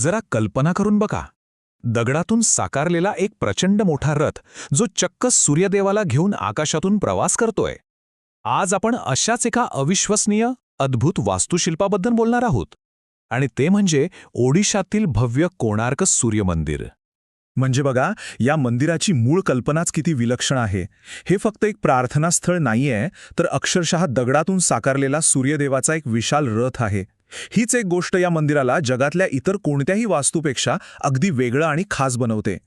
जरा कल्पना करून बघा. दगडातून साकारलेला एक प्रचंड मोठा रथ जो चक्क सूर्यदेवाला घेऊन आकाशातून प्रवास करतोय. आज आपण अशाच एका अविश्वसनीय अद्भुत वास्तुशिल्पाबद्दल बोलणार आहोत. आणि ते म्हणजे ओडिशातील भव्य कोणार्क सूर्यमंदिर. म्हणजे बघा या मंदिराची मूळ कल्पनाच किती विलक्षण आहे. हे फक्त एक प्रार्थनास्थळ नाहीये तर अक्षरशः दगडातून साकारलेला सूर्यदेवाचा एक विशाल रथ आहे. हीच एक गोष्ट या मंदिराला जगातल्या इतर कोणत्याही वास्तूपेक्षा अगदी वेगळं आणि खास बनवते.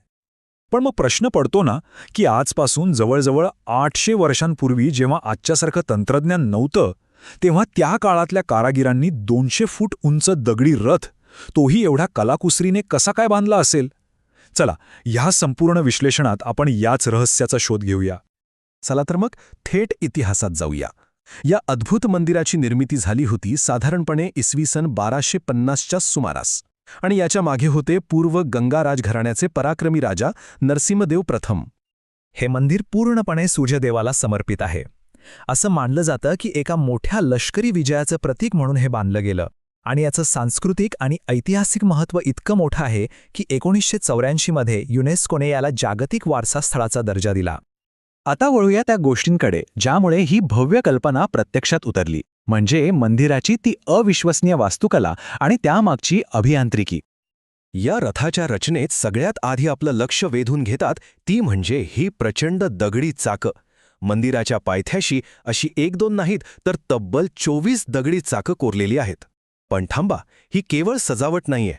पण मग प्रश्न पडतो ना की आजपासून जवळजवळ आठशे वर्षांपूर्वी जेव्हा आजच्यासारखं तंत्रज्ञान नव्हतं तेव्हा त्या काळातल्या कारागिरांनी दोनशे फूट उंच दगडी रथ तोही एवढ्या कलाकुसरीने कसा काय बांधला असेल? चला ह्या संपूर्ण विश्लेषणात आपण याच रहस्याचा शोध घेऊया. चला तर मग थेट इतिहासात जाऊया. या अद्भुत मंदिराची निर्मिती झाली होती साधारणपणे इसवी सन बाराशे पन्नासच्या सुमारास. आणि याच्या मागे होते पूर्व गंगा राजघराण्याचे पराक्रमी राजा नरसिंहदेव प्रथम. हे मंदिर पूर्णपणे सूर्यदेवाला समर्पित आहे. असं मानलं जातं की एका मोठ्या लष्करी विजयाचं प्रतीक म्हणून हे बांधलं गेलं. आणि याचं सांस्कृतिक आणि ऐतिहासिक महत्त्व इतकं मोठं आहे की एकोणीसशे चौऱ्याऐंशीमध्ये युनेस्कोने याला जागतिक वारसा स्थळाचा दर्जा दिला. आता वळूया त्या गोष्टींकडे ज्यामुळे ही भव्य कल्पना प्रत्यक्षात उतरली. म्हणजे मंदिराची ती अविश्वसनीय वास्तुकला आणि त्यामागची अभियांत्रिकी. या रथाच्या रचनेत सगळ्यात आधी आपलं लक्ष वेधून घेतात ती म्हणजे ही प्रचंड दगडी चाकं. मंदिराच्या पायथ्याशी अशी एक दोन नाहीत तर तब्बल चोवीस दगडी चाकं कोरलेली आहेत. पण थांबा ही केवळ सजावट नाहीये.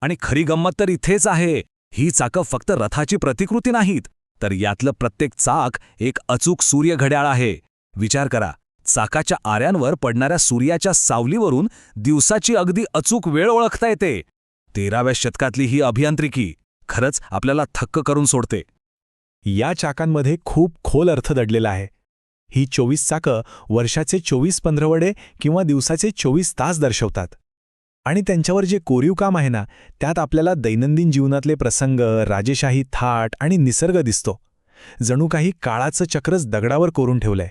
आणि खरी गंमत तर इथेच आहे. ही चाकं फक्त रथाची प्रतिकृती नाहीत. तर यातलं प्रत्येक चाक एक अचूक सूर्यघड्याळ आहे. विचार करा चाकाच्या आऱ्यांवर पडणाऱ्या सूर्याच्या सावलीवरून दिवसाची अगदी अचूक वेळ ओळखता येते. तेराव्या शतकातली ही अभियांत्रिकी खरंच आपल्याला थक्क करून सोडते. या चाकांमध्ये खूप खोल अर्थ दडलेला आहे. ही चोवीस चाकं वर्षाचे चोवीस पंधरवडे किंवा दिवसाचे चोवीस तास दर्शवतात. आणि त्यांच्यावर जे कोरीव काम आहे ना त्यात आपल्याला दैनंदिन जीवनातले प्रसंग राजेशाही थाट आणि निसर्ग दिसतो. जणू काही काळाचं चक्रच दगडावर कोरून ठेवलंय.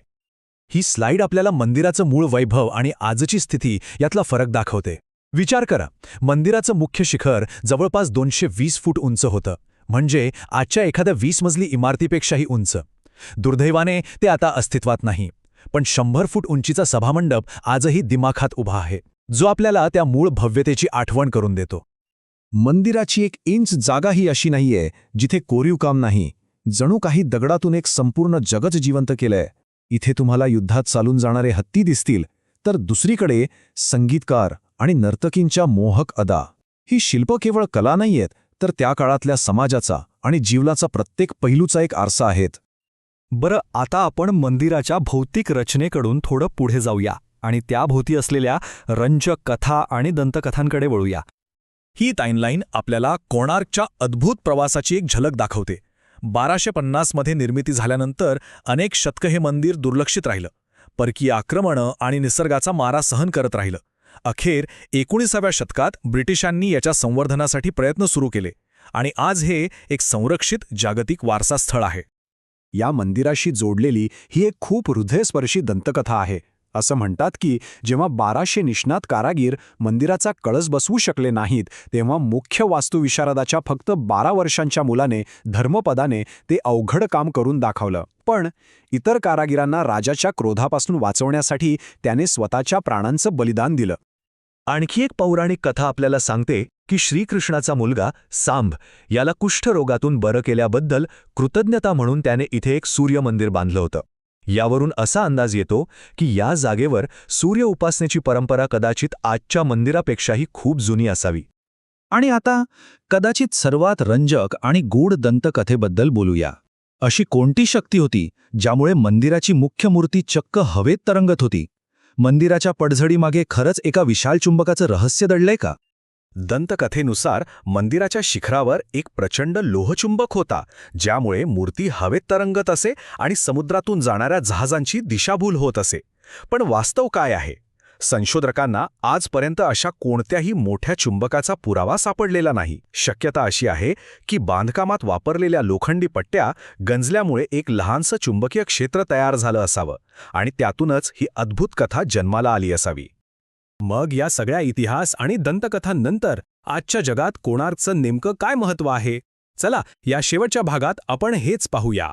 ही स्लाईड आपल्याला मंदिराचं मूळ वैभव आणि आजची स्थिती यातला फरक दाखवते. विचार करा मंदिराचं मुख्य शिखर जवळपास दोनशे वीस फूट उंच होतं. म्हणजे आजच्या एखाद्या वीस मजली इमारतीपेक्षाही उंच. दुर्दैवाने ते आता अस्तित्वात नाही. पण शंभर फूट उंचीचा सभामंडप आजही दिमाखात उभा आहे. जो आपल्याला त्या मूळ भव्यतेची आठवण करून देतो. मंदिराची एक इंच जागाही अशी नाहीये जिथे कोरीव काम नाही. जणू काही दगडातून एक संपूर्ण जगच जिवंत केलंय. इथे तुम्हाला युद्धात चालून जाणारे हत्ती दिसतील तर दुसरीकडे संगीतकार आणि नर्तकींच्या मोहक अदा. ही शिल्प केवळ कला नाहीयेत तर त्या काळातल्या समाजाचा आणि जीवनाचा प्रत्येक पैलूचा एक आरसा आहेत. बरं आता आपण मंदिराच्या भौतिक रचनेकडून थोडं पुढे जाऊया. आणि त्याभोवती असलेल्या रंजक कथा आणि दंतकथांकडे वळूया. ही टाईमलाईन आपल्याला कोणार्कच्या अद्भुत प्रवासाची एक झलक दाखवते. बाराशे पन्नासमध्ये निर्मिती झाल्यानंतर अनेक शतकं हे मंदिर दुर्लक्षित राहिलं. परकीय आक्रमणं आणि निसर्गाचा मारा सहन करत राहिलं. अखेर एकोणीसाव्या शतकात ब्रिटिशांनी याच्या संवर्धनासाठी प्रयत्न सुरू केले आणि आज हे एक संरक्षित जागतिक वारसा स्थळ आहे. या मंदिराशी जोडलेली ही एक खूप हृदयस्पर्शी दंतकथा आहे. असं म्हणतात की जेव्हा बाराशे निष्णात कारागीर मंदिराचा कळस बसवू शकले नाहीत तेव्हा मुख्य वास्तुविशारदाच्या फक्त बारा वर्षांच्या मुलाने धर्मपदाने ते अवघड काम करून दाखवलं. पण इतर कारागिरांना राजाच्या क्रोधापासून वाचवण्यासाठी त्याने स्वतःच्या प्राणांचं बलिदान दिलं. आणखी एक पौराणिक कथा आपल्याला सांगते की श्रीकृष्णाचा मुलगा सांभ याला कुष्ठरोगातून बरं केल्याबद्दल कृतज्ञता म्हणून त्याने इथे एक सूर्यमंदिर बांधलं होतं. यावरून असा अंदाज येतो की या जागेवर सूर्य उपासनेची परंपरा कदाचित आजच्या मंदिरापेक्षाही खूप जुनी असावी. आणि आता कदाचित सर्वात रंजक आणि गूढ दंतकथेबद्दल बोलूया. अशी कोणती शक्ती होती ज्यामुळे मंदिराची मुख्य मूर्ती चक्क हवेत तरंगत होती? मंदिराच्या पडझडीमागे खरंच एका विशाल चुंबकाचं रहस्य दडलंय का? दंतकथेनुसार मंदिराच्या शिखरावर एक प्रचंड लोहचुंबक होता ज्यामुळे मूर्ती हवेत तरंगत असे आणि समुद्रातून जाणाऱ्या जहाजांची दिशाभूल होत असे. पण वास्तव काय आहे? संशोधकांना आजपर्यंत अशा कोणत्याही मोठ्या चुंबकाचा पुरावा सापडलेला नाही. शक्यता अशी आहे की बांधकामात वापरलेल्या लोखंडी पट्ट्या गंजल्यामुळे एक लहानसं चुंबकीय क्षेत्र तयार झालं असावं आणि त्यातूनच ही अद्भुत कथा जन्माला आली असावी. मग या सगळ्या इतिहास आणि दंतकथांनंतर आजच्या जगात कोणार्कचं नेमकं काय महत्त्व आहे? चला या शेवटच्या भागात आपण हेच पाहूया.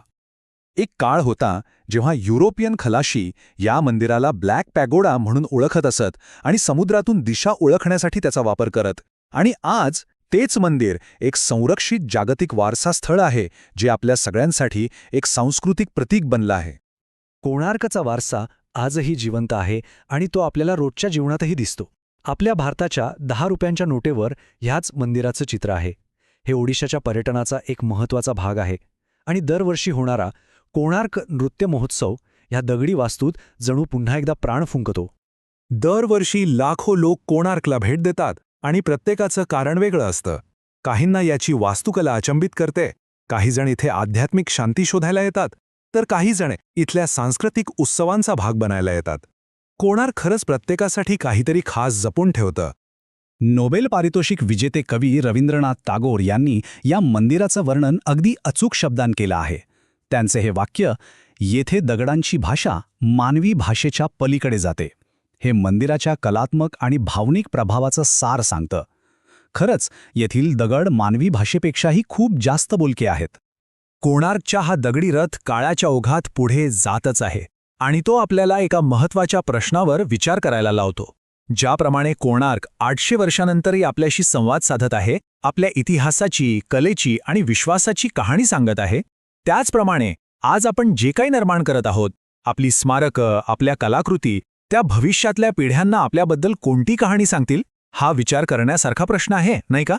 एक काळ होता जेव्हा युरोपियन खलाशी या मंदिराला ब्लॅक पॅगोडा म्हणून ओळखत असत आणि समुद्रातून दिशा ओळखण्यासाठी त्याचा वापर करत. आणि आज तेच मंदिर एक संरक्षित जागतिक वारसा स्थळ आहे जे आपल्या सगळ्यांसाठी एक सांस्कृतिक प्रतीक बनलं आहे. कोणार्कचा वारसा आजही जिवंत आहे आणि तो आपल्याला रोजच्या जीवनातही दिसतो. आपल्या भारताच्या दहा रुपयांच्या नोटेवर ह्याच मंदिराचं चित्र आहे. हे ओडिशाच्या पर्यटनाचा एक महत्त्वाचा भाग आहे. आणि दरवर्षी होणारा कोणार्क नृत्य महोत्सव ह्या दगडी वास्तूत जणू पुन्हा एकदा प्राण फुंकतो. दरवर्षी लाखो लोक कोणार्कला भेट देतात आणि प्रत्येकाचं कारण वेगळं असतं. काहींना याची वास्तुकला अचंबित करते काहीजण इथे आध्यात्मिक शांती शोधायला येतात. तर काही जण इथल्या सांस्कृतिक उत्सवांचा भाग बनायला येतात. कोणार खरंच प्रत्येकासाठी काहीतरी खास जपून ठेवतं. नोबेल पारितोषिक विजेते कवी रवींद्रनाथ टागोर यांनी या मंदिराचं वर्णन अगदी अचूक शब्दांत केलं आहे. त्यांचे हे वाक्य येथे दगडांची भाषा मानवी भाषेच्या पलीकडे जाते. हे मंदिराच्या कलात्मक आणि भावनिक प्रभावाचं सार सांगतं. खरंच येथील दगड मानवी भाषेपेक्षाही खूप जास्त बोलके आहेत. कोणार्कच्या हा दगडी रथ काळाच्या ओघात पुढे जातच आहे आणि तो आपल्याला एका महत्त्वाच्या प्रश्नावर विचार करायला लावतो. ज्याप्रमाणे कोणार्क आठशे वर्षानंतरही आपल्याशी संवाद साधत आहे आपल्या इतिहासाची कलेची आणि विश्वासाची कहाणी सांगत आहे त्याचप्रमाणे आज आपण जे काही निर्माण करत आहोत आपली स्मारकं आपल्या कलाकृती त्या भविष्यातल्या पिढ्यांना आपल्याबद्दल कोणती कहाणी सांगतील हा विचार करण्यासारखा प्रश्न आहे नाही का?